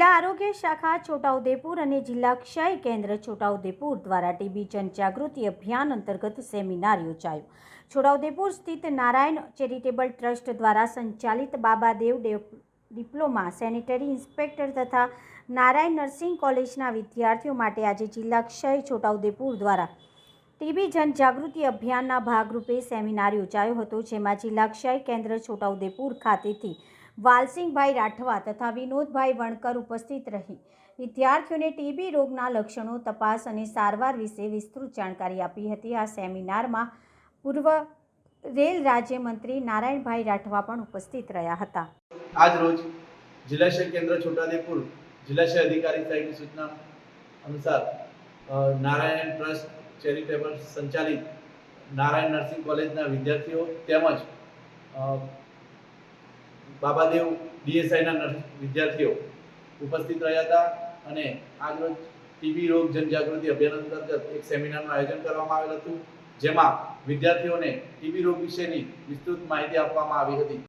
શાખા છોટાઉદેપુર અને જિલ્લા ક્ષય કેન્દ્ર છોટાઉદેપુર દ્વારા ટીબી જનજાગૃતિ અભિયાન અંતર્ગત સેમિનાર યોજાયો. છોટાઉદેપુર સ્થિત નારાયણ ચેરિટેબલ ટ્રસ્ટ દ્વારા સંચાલિત બાબાદેવ ડિપ્લોમા સેનિટરી ઇન્સ્પેક્ટર તથા નારાયણ નર્સિંગ કોલેજના વિદ્યાર્થીઓ માટે આજે જિલ્લા ક્ષય છોટાઉદેપુર દ્વારા ટીબી જનજાગૃતિ અભિયાનના ભાગરૂપે સેમિનાર યોજાયો હતો, જેમાં જિલ્લા ક્ષય કેન્દ્ર છોટાઉદેપુર ખાતેથી વાલસિંહભાઈ રાઠવા તથા વિનોદભાઈ વણકર ઉપસ્થિત રહી. વિદ્યાર્થીઓને ટીબી રોગના લક્ષણો તપાસ અને સારવાર વિશે વિસ્તૃત જાણકારી આપી હતી. આ સેમિનારમાં પૂર્વ રેલ રાજ્યમંત્રી નારાયણભાઈ રાઠવા પણ ઉપસ્થિત રહ્યા હતા. આજ રોજ જિલ્લાશય કેન્દ્ર છોટાદેપુર જિલ્લાશય અધિકારી સાહેબની સૂચના અનુસાર નારાયણ ટ્રસ્ટ ચેરિટેબલ સંચાલિત નારાયણ નર્સિંગ કોલેજના વિદ્યાર્થીઓ તેમજ બાબાદેવ ડીએસઆઈના વિદ્યાર્થીઓ ઉપસ્થિત રહ્યા હતા અને આગળ ટીબી રોગ જનજાગૃતિ અભિયાન અંતર્ગત એક સેમિનારનું આયોજન કરવામાં આવેલ હતું, જેમાં વિદ્યાર્થીઓને ટીબી રોગ વિશેની વિસ્તૃત માહિતી આપવામાં આવી હતી.